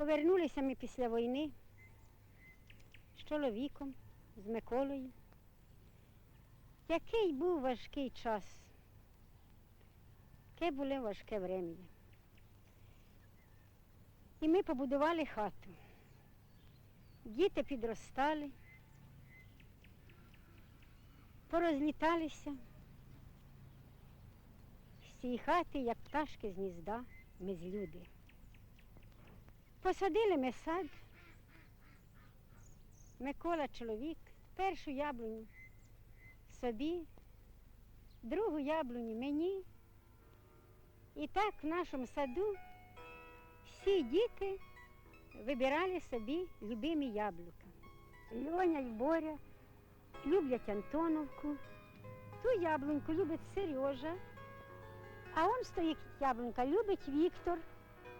Повернулися ми після війни з чоловіком, з Миколою. Який був важкий час, яке було важке врем'я. І ми побудували хату. Діти підростали, порозліталися. З цієї хати, як пташки з гнізда, ми з люди. Посадили ми сад. Микола чоловік, першу яблуню собі, другу яблуню мені. І так в нашому саду всі діти вибирали собі любимі яблука. Льоня і Боря люблять Антоновку, ту яблуньку любить Сережа, а он стоїть яблунька, любить Віктор.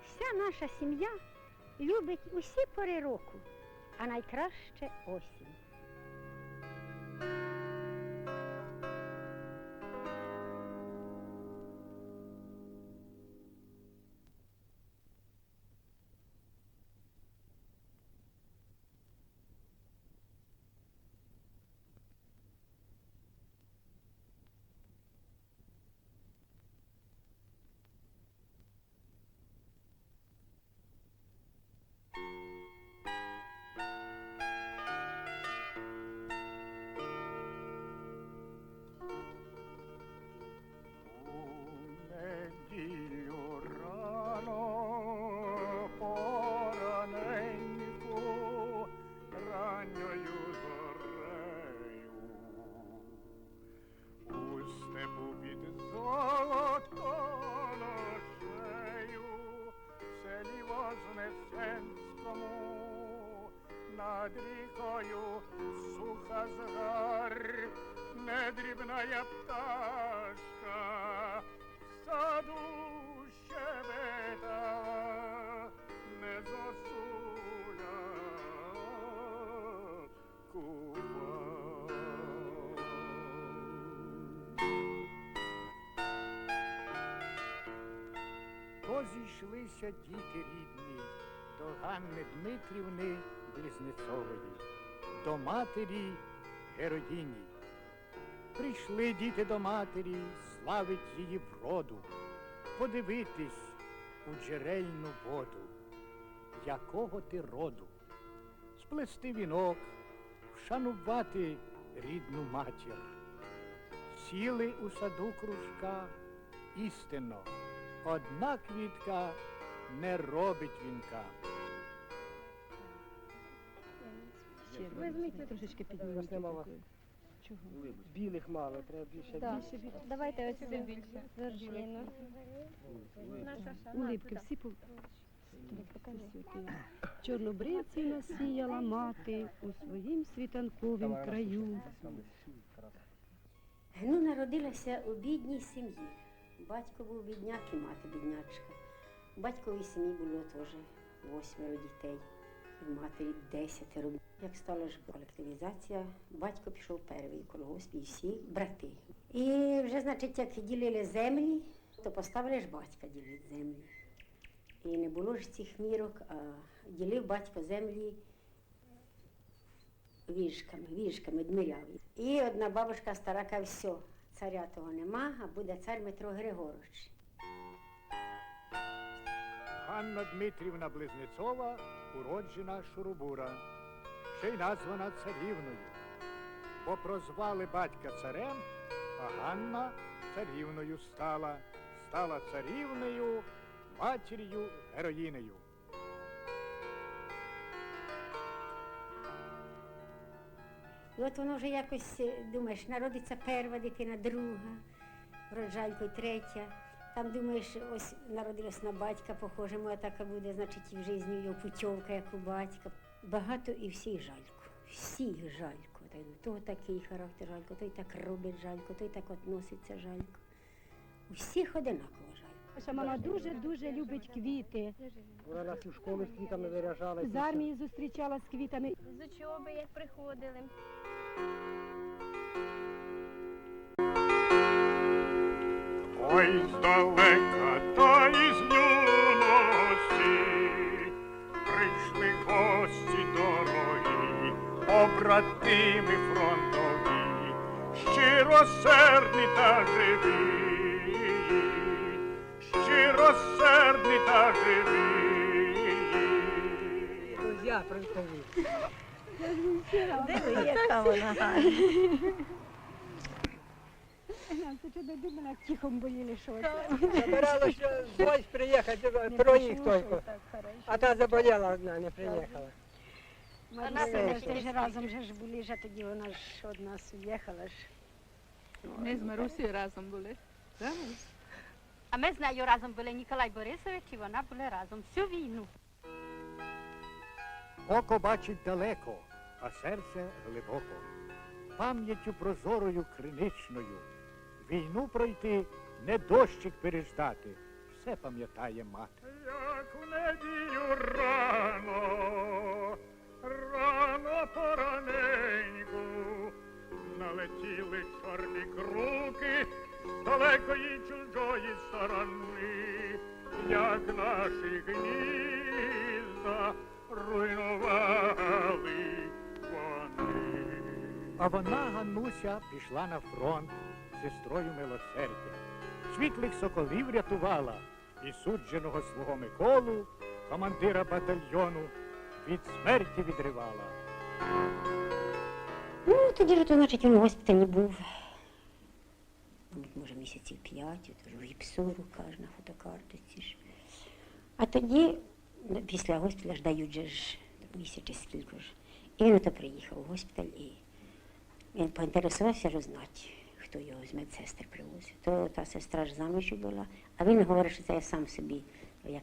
Вся наша сім'я любить усі пори року, а найкраще осінь. Недрібная пташка в саду щебетала, не зосуля Позійшлися діти рідні до Ганни Дмитрівни Близнецової, до матері Героїні. Прийшли діти до матері, славить її вроду, подивитись у джерельну воду, якого ти роду, сплести вінок, вшанувати рідну матір. Сіли у саду кружка, істинно, одна квітка не робить вінка. Візьміть трошечки підніміть. Чого? Білих мало, треба більше. Більше, більше. Давайте ось більше. Вершину. Улипки всі по... Чорнобривці насіяла мати у своїм світанковім краю. Ну, народилася у бідній сім'ї. Батько був бідняк і мати біднячка. У батьковій сім'ї було теж восьмеро дітей, і в матері десятеро. Як стала ж колективізація, батько пішов перший колгосп і всі брати. І вже, значить, як ділили землі, то поставили ж батька ділити землі. І не було ж цих мірок, а ділив батько землі віжками, віжками дмиряв. І одна бабушка стара каже, все, царя того нема, а буде цар Дмитро Григорович. Ганна Дмитрівна Близнецова, уроджена Шурубура, ще й названа царівною, бо прозвали батька царем, а Ганна царівною стала, стала царівною, матір'ю героїнею. І от воно вже якось, е, думаєш, народиться перша дитина, друга, вроджайко, третя. Там думаєш, ось народилась на батька, похоже, моя така буде, значить, і в житті його путьовка, як у батька. Багато і всіх жалько. Всіх жалько. Та Того такий характер жалько, той так робить жалько, той так относиться жалько. У всіх одинаково жалько. Наша мама дуже-дуже любить квіти. Вона нас у школи з квітами виряжала. З армії зустрічала з квітами. З учоби, як приходили. Ой, здалека та із юності прийшли гості дорогі, обратими фронтові, щиросердні та живі, щиросердні та живі. Я фронтові. Де ви вона? Це чудо думала, як тихом боїли, що Собиралася зось приїхати, троїх тільки. А та заболіла одна, не приїхала. Ми ж разом же ж були, ж, а тоді вона ж од нас уїхала ж. Ми з Марусею разом були. А ми з нею разом були Ніколай Борисович і вона були разом всю війну. Око бачить далеко, а серце глибоко. Пам'яттю прозорою криничною. Війну пройти, не дощик переждати. Все пам'ятає мати. Як у неділю рано, рано пораненьку, налетіли чорні круки з далекої чужої сторони, як наші гнізда руйнували. А вона, Ганнуся, пішла на фронт сестрою милосердя. Світлих соколів рятувала і судженого свого Миколу, командира батальйону, від смерті відривала. Ну, тоді ж то, значить, він в госпіталі був. Може, місяців п'ять, в гіпсуру, каже, на фотокарточці ж. А тоді, ну, після госпіталя ж дають же ж місяць скільки ж. І він ото приїхав в госпіталь і він поінтересувався роззнати, хто його з медсестри привозив. То та сестра ж заміж була, а він говорить, що це я сам собі, як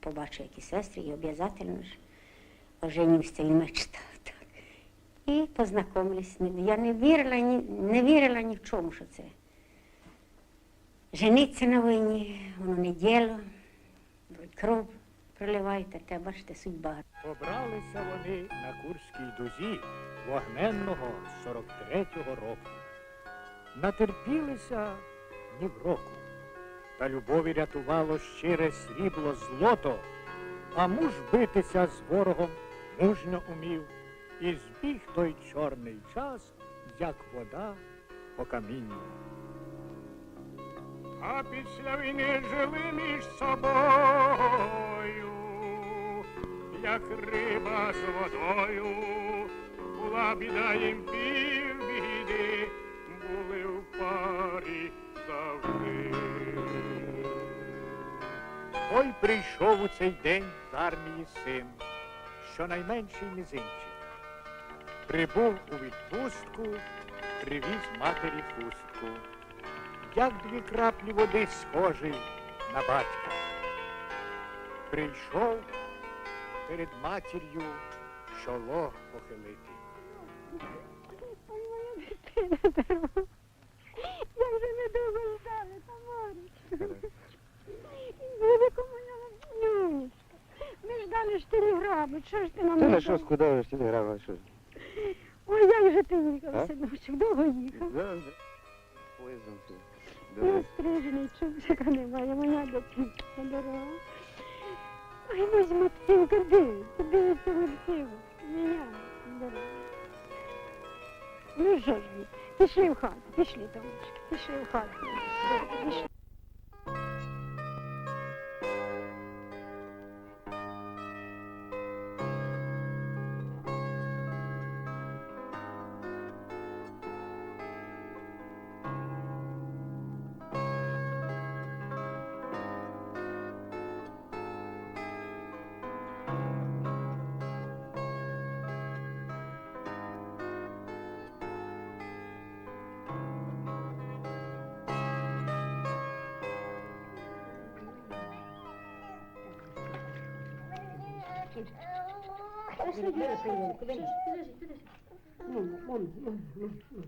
побачив які сестри, і обов'язательно ж оженівся, він мечтав так. І познайомились. Я не вірила, ні, не вірила ні в чому, що це. Жениться на війні, воно не діло, кров проливаєте, те, бачите, судьба. Побралися вони на Курській дузі вогненного 43-го року. Натерпілися ні в року. Та любові рятувало щире срібло злото, а муж битися з ворогом мужньо умів, і збіг той чорний час, як вода по камінню. А після війни жили між собою, як риба з водою, була біда їм півбіди, були в парі завжди. Ой прийшов у цей день з армії син, що найменший мізинчик. Прибув у відпустку, привіз матері хустку як дві краплі води схожий на батька. Прийшов перед матір'ю чоло похилити. Я вже недовго ждали, Тамарі. Велику моя. Ми ждали ж телеграму, що ж ти нам Та не на що дав? скудаєш телеграма, що? Ой, як же ти їхав, синочок, довго їхав. Поїздом тут. Добре. стрижений, чубчика немає, моя дочка дорога. Ой, ти, куди? Куди ти летів? Мене дорога. Ну що ж, пішли в хату, пішли, Томочки, пішли в хату. Добре, Пішли.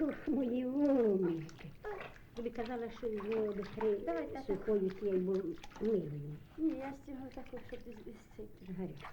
Ух, мої умнички. Тобі казала, що його до три сухою тією бо милою. Ні, я з цього такого, що ти з цей. Гаряче.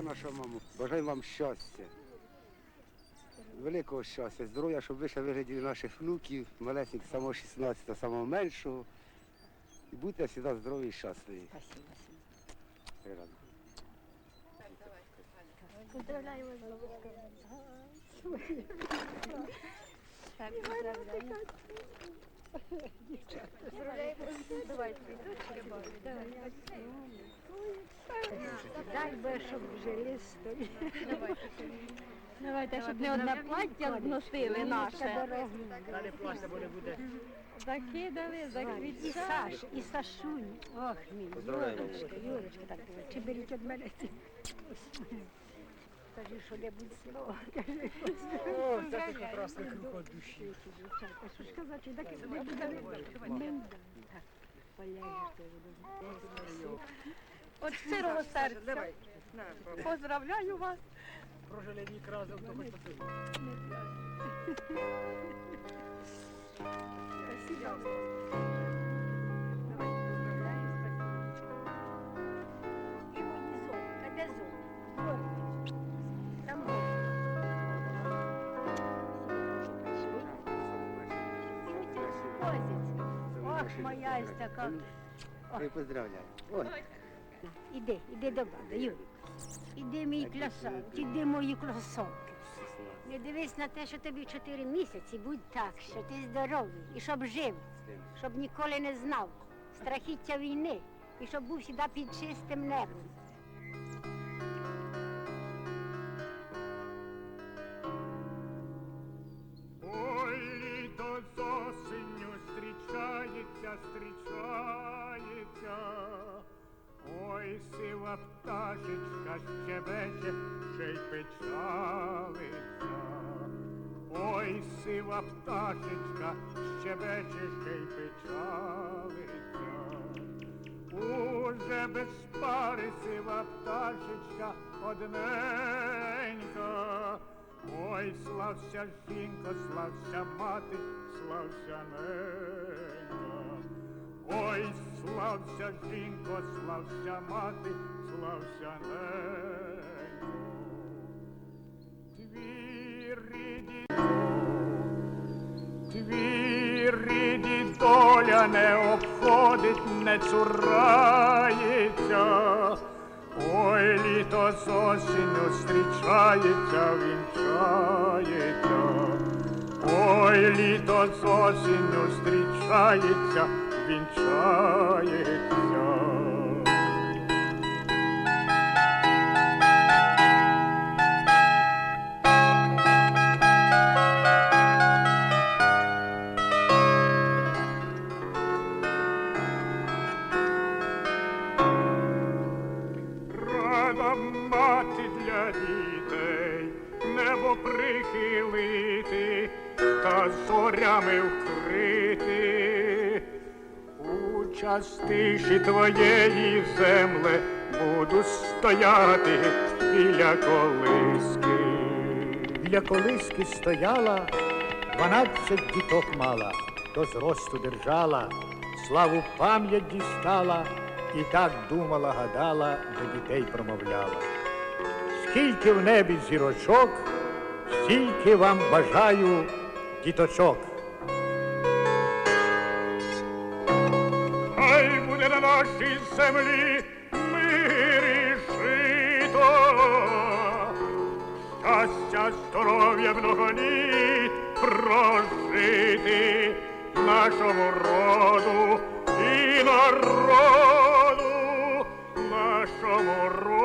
Дорога наша мамо. Бажаю вам щастя. Великого щастя, здоров'я, щоб ви ще вигляділи наших внуків, малесеньких самого 16 самого меншого. І будьте завжди здорові і щасливі. Спасибо. Рада. Поздравляю вас новим Дай би, щоб сто Давайте, щоб не одне плаття носили наше. Закидали, І. Саш, і Сашунь. Ох, мій, Юрочка, Юрочка, так було. Чи беріть від мене ці? Кажи, що небудь слово. Кажи, О, це ти прекрасний круг від душі. дівчата, що ж казати, так не буде. Так, полежиш ти буду. От щирого серця. Поздравляю вас. Прожили вік разом, то хоч потрібно. І моя ось така. Ой, поздравляю. Ой. Іди, іди до баби, Юрій. Іди, мій красавець, іди, мої красавки. Не дивись на те, що тобі чотири місяці, будь так, що ти здоровий, і щоб жив, щоб ніколи не знав страхіття війни, і щоб був завжди під чистим небом. Сива пташечка щебече, ще й печалиться. Ой, сива пташечка щебече, ще й печалиться. Уже без пари сива пташечка одненька. Ой, слався жінко, слався мати, слався ненька. Ой, слався жінко, слався мати, слався ненько. Твій рідні Твій рідні доля не обходить, не цурається. Ой, літо з осінню зустрічається, вінчається. Ой, літо з осінню зустрічається, вінчається. Рада У частиші твоєї земле буду стояти біля колиски. Біля колиски стояла, дванадцять діток мала, до зросту держала, славу пам'ять дістала, і так думала, гадала, до дітей промовляла. Скільки в небі зірочок, стільки вам бажаю діточок. вновь прожиты нашему роду и народу, нашему роду.